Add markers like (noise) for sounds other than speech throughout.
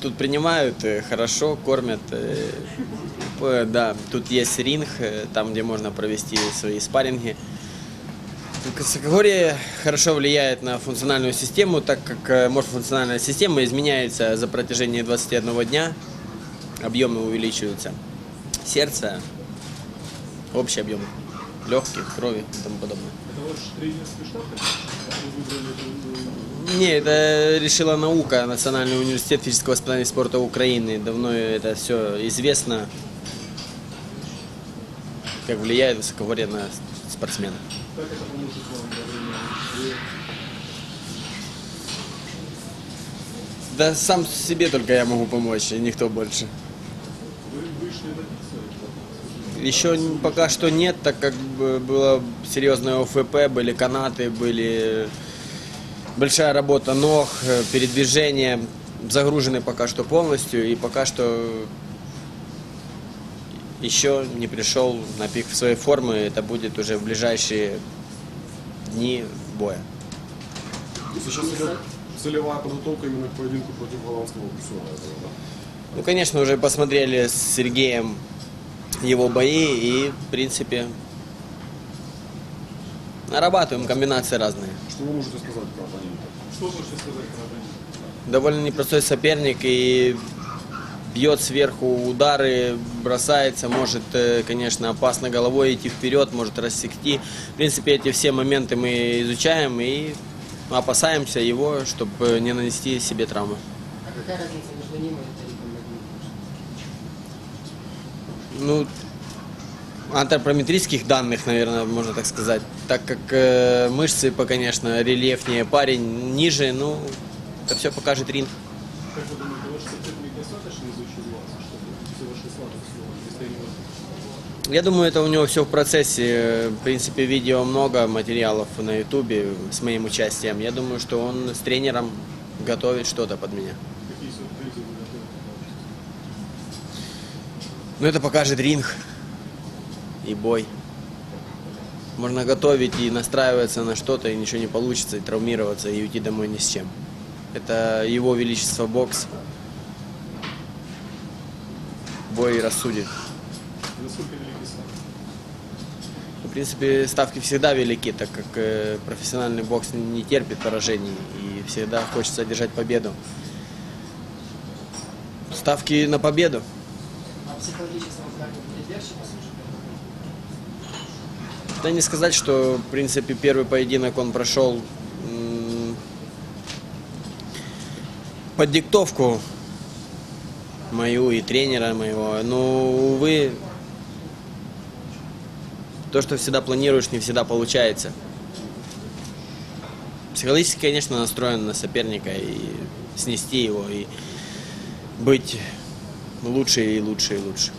Тут принимают э, хорошо, кормят. э, Да, тут есть ринг, э, там, где можно провести свои спарринги. Высокогорье хорошо влияет на функциональную систему, так как морфофункциональная система изменяется за протяжении 21 дня, объемы увеличиваются. Сердце, общий объем легких, крови и тому подобное. Это ваш тренерский штаб? Не, это решила наука, Национальный университет физического воспитания и спорта Украины. Давно это все известно, как влияет высокогорье на спортсмена. Да сам себе только я могу помочь, и никто больше. Еще пока что нет, так как бы было серьезное ОФП, были канаты, были большая работа ног, э, передвижение, загружены пока что полностью, и пока что еще не пришел на пик своей формы, это будет уже в ближайшие дни боя. Сейчас идет целевая подготовка именно к поединку против голландского боксера. Ну, конечно, уже посмотрели с Сергеем его бои и, в принципе, нарабатываем комбинации разные. Что вы можете сказать про оппонента? Что можете сказать про оппонента? довольно непростой соперник и бьет сверху удары, бросается, может, э, конечно, опасно головой идти вперед, может рассекти. В принципе, эти все моменты мы изучаем и опасаемся его, чтобы не нанести себе травму. А какая разница между ним и Тариком? Ну, антропометрических данных, наверное, можно так сказать. Так как э, мышцы, конечно, рельефнее, парень ниже, ну, это все покажет ринг. Как вы думаете, ваш соперник достаточно изучил вас, чтобы все ваши? Я думаю, это у него все в процессе. В принципе, видео много, материалов на ютубе с моим участием. Я думаю, что он с тренером готовит что-то под меня. Какие сюрпризы вы готовы Но это покажет ринг и бой. Можно готовить и настраиваться на что-то, и ничего не получится, и травмироваться, и уйти домой ни с чем. Это его величество бокс. Бой рассудит. Ставки? В принципе, ставки всегда велики, так как э, профессиональный бокс не терпит поражений и всегда хочется одержать победу. Ставки на победу. А психологически как? Да не сказать, что, в принципе, первый поединок он прошел под диктовку мою и тренера моего. Но, увы, то, что всегда планируешь, не всегда получается. Психологически, конечно, настроен на соперника и снести его, и быть лучше и лучше и лучше.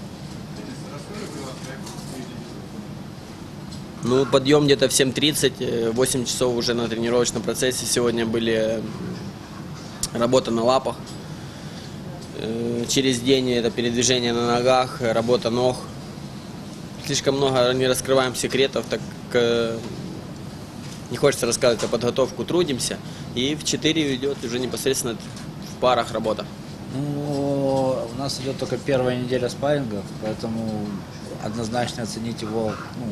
Ну, подъем где-то в 7.30, э, 8 часов уже на тренировочном процессе. Сегодня были э, работа на лапах. Э, Через день это передвижение на ногах, э, работа ног. Слишком много не раскрываем секретов, так э, не хочется рассказывать о подготовку, трудимся. И в 4 идет уже непосредственно в парах работа. Ну, у нас идет только первая неделя спаррингов, поэтому однозначно оценить его ну,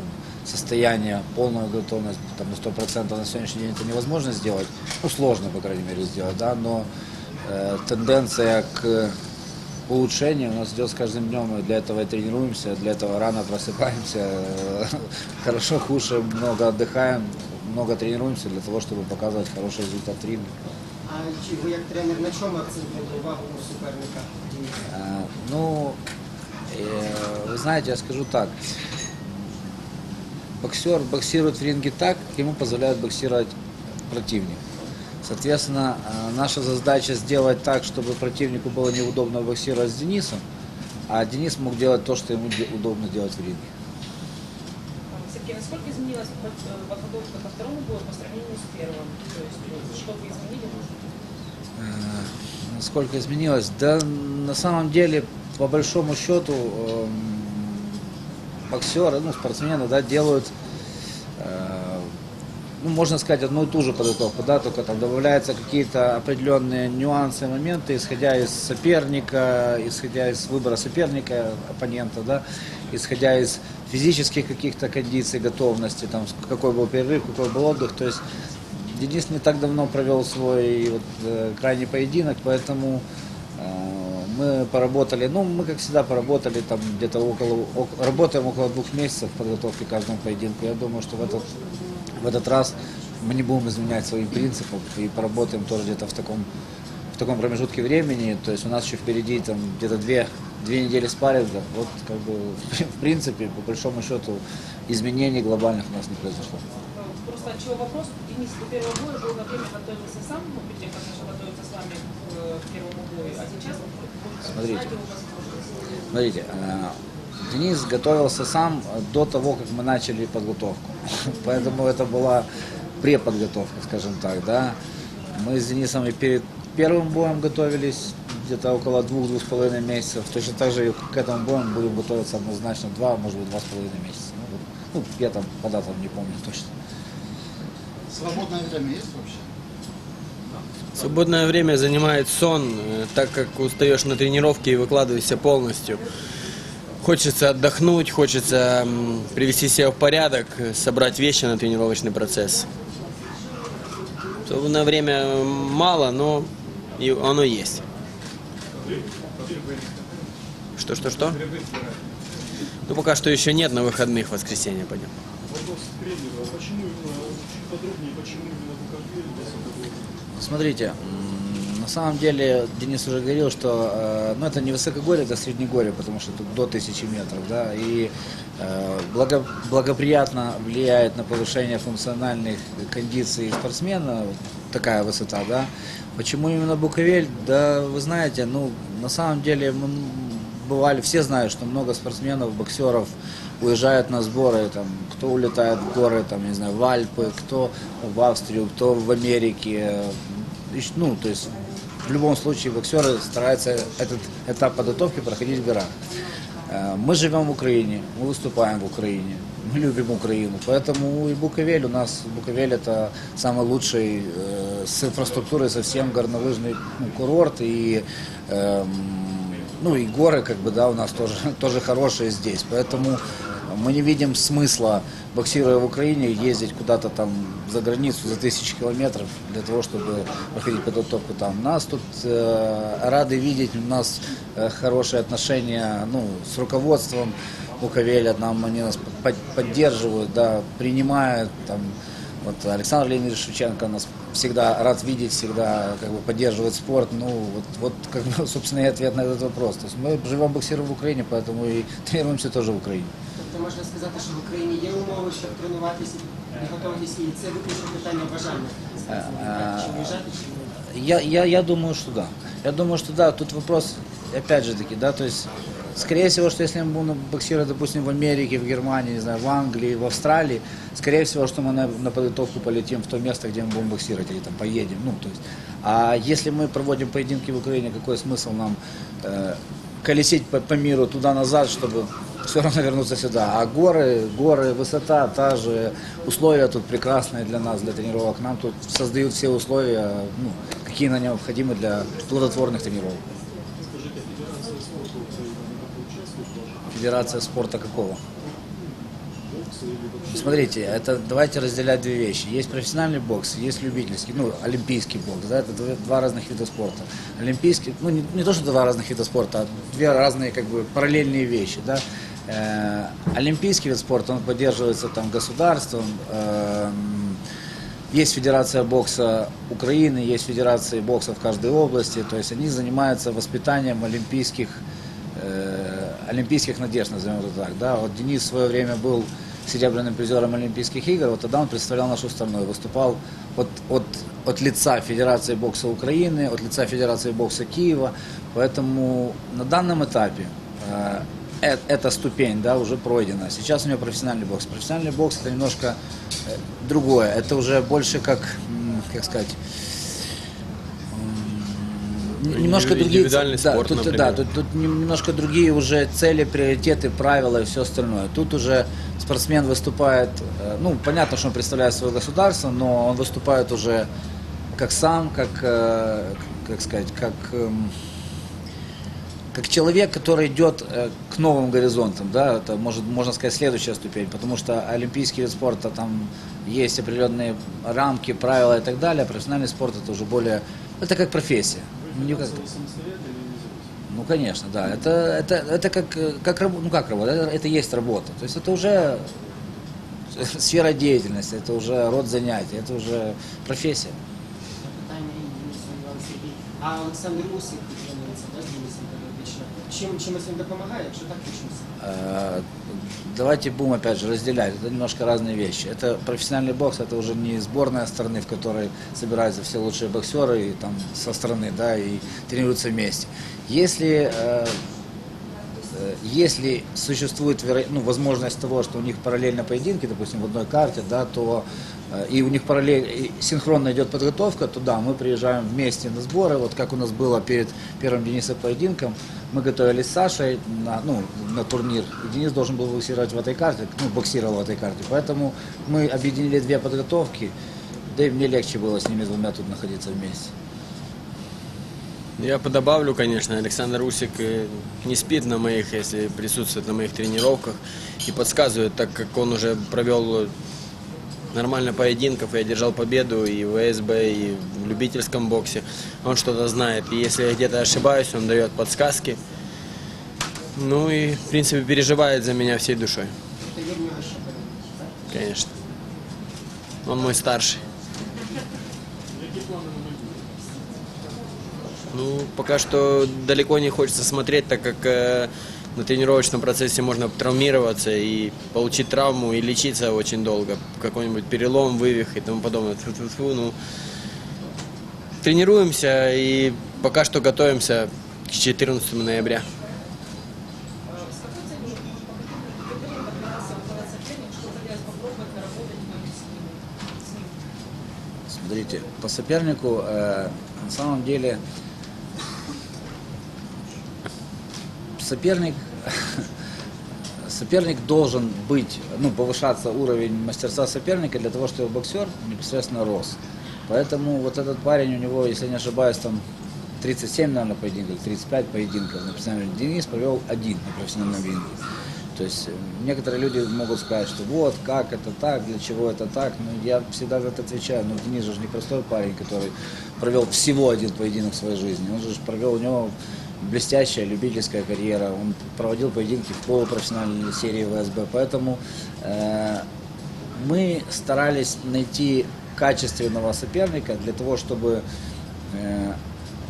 состояние, полную готовность там, на 100% на сегодняшний день это невозможно сделать. Ну, сложно, по крайней мере, сделать, да, но э, тенденция к улучшению у нас идет с каждым днем, мы для этого и тренируемся, для этого рано просыпаемся, (laughs) хорошо кушаем, много отдыхаем, много тренируемся для того, чтобы показывать хороший результат в ринге. А ви як тренер на чому акцентуєте увагу у суперника Дениса? А, Ну, вы знаете, я скажу так. Боксер боксирует в ринге так, как ему позволяет боксировать противник. Соответственно, э, наша задача сделать так, чтобы противнику было неудобно боксировать с Денисом, а Денис мог делать то, что ему удобно делать в ринге. Сергей, насколько изменилась э, подготовка ко второму бою по сравнению с первым? То есть ну, что вы изменили, может? Э, Насколько изменилось? Да, на самом деле, по большому счету, эм, боксеры, ну, спортсмены, да, делают э, ну, можно сказать, одну и ту же подготовку, да, только там добавляются какие-то определенные нюансы, моменты, исходя из соперника, исходя из выбора соперника, оппонента, да, исходя из физических каких-то кондиций, готовности, там, какой был перерыв, какой был отдых, то есть Денис не так давно провел свой вот, э, крайний поединок, поэтому мы поработали, ну, мы, как всегда, поработали там где-то около, ок- работаем около двух месяцев в подготовке к каждому поединку. Я думаю, что в этот, в этот раз мы не будем изменять своим принципам и поработаем тоже где-то в таком, в таком промежутке времени. То есть у нас еще впереди там где-то две, две недели спарринга. Вот как бы в принципе, по большому счету, изменений глобальных у нас не произошло. Просто от вопрос? Денис до первого боя был на время готовился сам, ну, перед тем, как начал готовиться с вами к, э, к первому бою, а сейчас Смотрите. Смотрите, э, Денис готовился сам до того, как мы начали подготовку. (laughs) Поэтому это была преподготовка, скажем так, да. Мы с Денисом и перед первым боем готовились где-то около двух-двух с половиной месяцев. Точно так же и к этому бою мы будем готовиться однозначно два, может быть, два с половиной месяца. Ну, ну, я там по датам не помню точно. Свободное время есть вообще? Свободное время занимает сон, э, так как устаешь на тренировке и выкладываешься полностью. Хочется отдохнуть, хочется привести себя в порядок, э, собрать вещи на тренировочный процесс. Свободное время мало, но и оно есть. Что, что, что? Ну, пока что еще нет, на выходных в воскресенье пойдем. Вопрос к тренеру. А почему именно, чуть подробнее, почему именно? Смотрите, на самом деле Денис уже говорил, что э, ну, это не высокогорье, это среднегорье, потому что тут до тысячи метров, да, и э, благо- благоприятно влияет на повышение функциональных кондиций спортсмена такая высота, да. Почему именно Буковель? Да, вы знаете, ну, на самом деле мы бывали, все знают, что много спортсменов, боксеров уезжают на сборы, там, кто улетает в горы, там, не знаю, в Альпы, кто в Австрию, кто в Америке. Ну, то есть в любом случае боксеры стараются этот этап подготовки проходить в горах. Э, Мы живем в Украине, мы выступаем в Украине, мы любим Украину, поэтому и Буковель у нас, Буковель это самый лучший э, с инфраструктурой совсем горнолыжный ну, курорт и эм, ну и горы как бы да у нас тоже (laughs) тоже хорошие здесь, поэтому мы не видим смысла боксируя в Украине ездить куда-то там за границу за тысячи километров для того, чтобы проходить подготовку там. Нас тут э, рады видеть, у нас э, хорошие отношения ну, с руководством Буковеля, нам они нас под- поддерживают, да, принимают там. Вот Александр Леонидович Шевченко нас всегда рад видеть, всегда как бы поддерживает спорт. Ну, вот, вот как бы, (laughs) собственно, и ответ на этот вопрос. То есть мы живем боксируем в Украине, поэтому и (laughs) тренируемся тоже в Украине Тобто можна сказати, що в Україні є умови, щоб тренуватися і готуватися, і це виключно питання бажання. Е, Чи виїжджати, чи ні. Я, я, я думаю, что да. Я думаю, что да, тут вопрос, опять же таки, да, то есть, скорее всего, что если мы будем боксировать, допустим, в Америке, в Германии, не знаю, в Англии, в Австралии, скорее всего, что мы на, на подготовку полетим в то место, где мы будем боксировать, или там поедем, ну, то есть. А если мы проводим поединки в Украине, какой смысл нам э, колесить по, по миру туда-назад, чтобы все равно вернуться сюда. А горы, горы, высота, та же, условия тут прекрасные для нас, для тренировок. Нам тут создают все условия, ну, какие нам необходимы для плодотворных тренировок. Федерация спорта какого? Смотрите, это давайте разделять две вещи. Есть профессиональный бокс, есть любительский, ну, олимпийский бокс, да, это два разных вида спорта. Олимпийский, ну, не, не то, что два разных вида спорта, а две разные, как бы, параллельные вещи, да. Э, олимпийский вид спорта, он поддерживается там государством, эм, есть Федерация бокса Украины, есть Федерации бокса в каждой области, то есть они занимаются воспитанием олимпийских э, олимпийских надежд, назовем это так. Да? Вот Денис в свое время был серебряным призером Олимпийских игр, вот тогда он представлял нашу страну и выступал от, от, от лица Федерации бокса Украины, от лица Федерации бокса Киева. Поэтому на данном этапе э, эта ступень да, уже пройдена. Сейчас у него профессиональный бокс. Профессиональный бокс это немножко э, другое. Это уже больше как, как сказать, немножко другие... индивидуальный да, спорт, тут, например. да, тут, тут нем- немножко другие уже цели, приоритеты, правила и все остальное. Тут уже спортсмен выступает, э, ну, понятно, что он представляет свое государство, но он выступает уже как сам, как, э, как сказать, как эм, как человек, который идет э, к новым горизонтам, да, это может, можно сказать следующая ступень, потому что олимпийский вид спорта там есть определенные рамки, правила и так далее, а профессиональный спорт это уже более, это как профессия. Ну, не как- Самостоятельно или независимо? ну, конечно, да, это, это, это как, э, как, раб- ну, как работа, это, это есть работа, то есть это уже (laughs) сфера деятельности, это уже род занятий, это уже профессия. Питання і Дениса Іван Сергій. А Олександр Усик періодично. Чим чимось він допомагає, якщо так почнеться? Э, Давайте будем опять же разделять. Это немножко разные вещи. Это профессиональный бокс, это уже не сборная страны, в которой собираются все лучшие боксеры и там со страны, да, и тренируются вместе. Если э, э, если существует ну, возможность того, что у них параллельно поединки, допустим, в одной карте, да, то э, и у них параллельно синхронно идет подготовка, то да, мы приезжаем вместе на сборы, вот как у нас было перед первым Денисом поединком, мы готовились с Сашей на, ну, на турнир, и Денис должен был боксировать в этой карте, ну, боксировал в этой карте, поэтому мы объединили две подготовки, да и мне легче было с ними двумя тут находиться вместе. Я подобавлю, конечно, Александр Усик э, не спит на моих, если присутствует на моих тренировках и подсказывает, так как он уже провел нормально поединков и одержал победу и в ВСБ, и в любительском боксе. Он что-то знает. И если я где-то ошибаюсь, он дает подсказки. Ну и, в принципе, переживает за меня всей душой, конечно. Он мой старший. Ну, пока что далеко не хочется смотреть, так как э, на тренировочном процессе можно травмироваться и получить травму и лечиться очень долго. Какой-нибудь перелом, вывих и тому подобное. Тьфу-тьфу-тьфу, ну, тренируемся и пока что готовимся к 14 ноября. Смотрите, по сопернику э, на самом деле соперник соперник должен быть, ну, повышаться уровень мастерства соперника для того, чтобы боксер непосредственно рос. Поэтому вот этот парень, у него, если не ошибаюсь, там 37, наверное, поединков, 35 поединков на профессиональном. Денис провел один на профессиональном ринге. То есть э, некоторые люди могут сказать, что вот, как это так, для чего это так. Но я всегда это отвечаю. Но Денис же не простой парень, который провел всего один поединок в своей жизни. Он же провел у него блестящая любительская карьера. Он проводил поединки в полупрофессиональной серии ВСБ. Поэтому э, мы старались найти качественного соперника для того, чтобы э,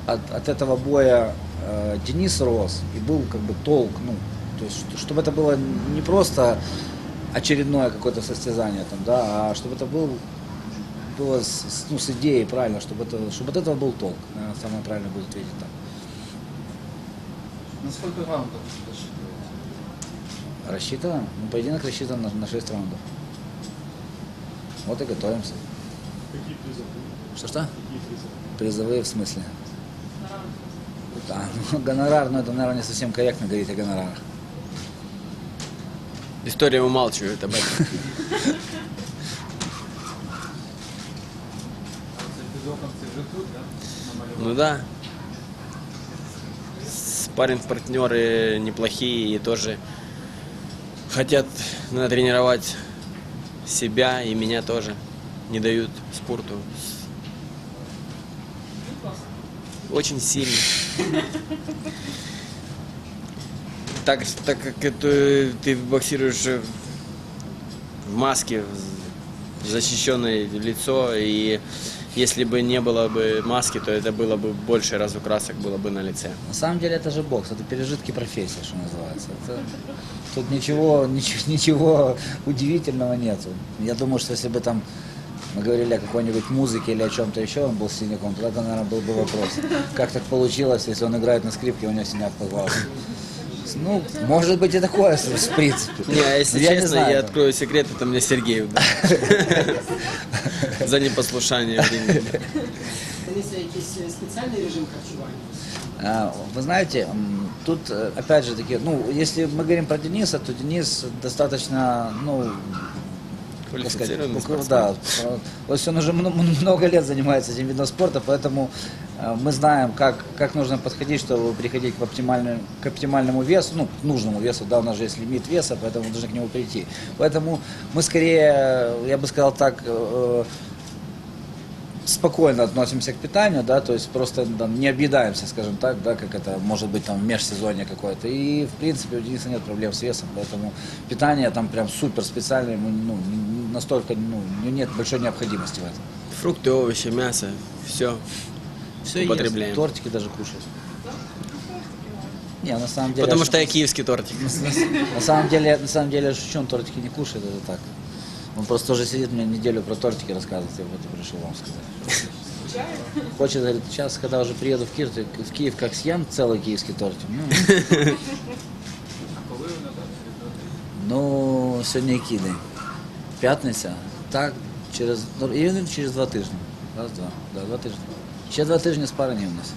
от, от этого боя э, Денис рос и был как бы толк, ну, то есть, что- чтобы это было не просто очередное какое-то состязание там, да, а чтобы это был было с, ну, с идеей правильно, чтобы это, чтобы от этого был толк. Наверное, самое правильно будет ответить так. На сколько раундов рассчитываете? Рассчитываем? Ну, поединок рассчитан на, на 6 раундов. Вот и готовимся. Какие призы? Что-что? Призовые в смысле? Да, ну, гонорар, ну это, наверное, не совсем корректно говорить о гонорарах. История умалчивает об этом. Ну да. Спарринг партнеры неплохие и тоже хотят натренировать себя и меня тоже. Не дают спорту. Очень сильно. Так, так как это, ты боксируешь в маске, защищенное лицо, и если бы не было бы маски, то это было бы больше разукрасок было бы на лице. На самом деле это же бокс, это пережитки профессии, что называется. Это- тут ничего, (laughs) ничего, ничего удивительного нету. Я думаю, что если бы там мы говорили о какой-нибудь музыке или о чем-то еще, он был синяком, то тогда, наверное, был бы вопрос. Как так получилось, если он играет на скрипке, у него синяк под глазом? Ну, может быть и такое, в принципе. Не, а если я не честно, знаю, я там. открою секрет, это мне Сергей. За непослушание времени. Е, спеціальний режим? А, Вы знаете, тут э, опять же таки, ну, если мы говорим про Дениса, то Денис достаточно, ну, как сказать, да, то есть он уже мно- много лет занимается этим видом спорта, поэтому э, мы знаем, как, как нужно подходить, чтобы приходить к оптимальному, к оптимальному весу, ну, к нужному весу, да, у нас же есть лимит веса, поэтому мы должны к нему прийти. Поэтому мы скорее, я бы сказал так, э, спокойно относимся к питанию, да, то есть просто там, не объедаемся, скажем так, да, как это может быть там в межсезонье какое-то. И в принципе у Дениса нет проблем с весом, поэтому питание там прям супер специальное, ему, ну, настолько, ну, нет большой необходимости в этом. Фрукты, овощи, мясо, все. Все Употребляем. тортики даже кушает. Не, на самом деле. Потому я что я киевский тортик. на, на самом деле, на самом деле, я шучу, он тортики не кушает, это так. Он просто тоже сидит мне неделю про тортики рассказывает, я вот и решил вам сказать. Хочет, говорит, сейчас, когда уже приеду в Киев, то- в Киев как съем целый киевский тортик. Ну, ну сьогодні який день? П'ятниця. Так, через, ну, і він через два тижні. Раз, два. Да, два тижні. Ще два тижні спарені у нас.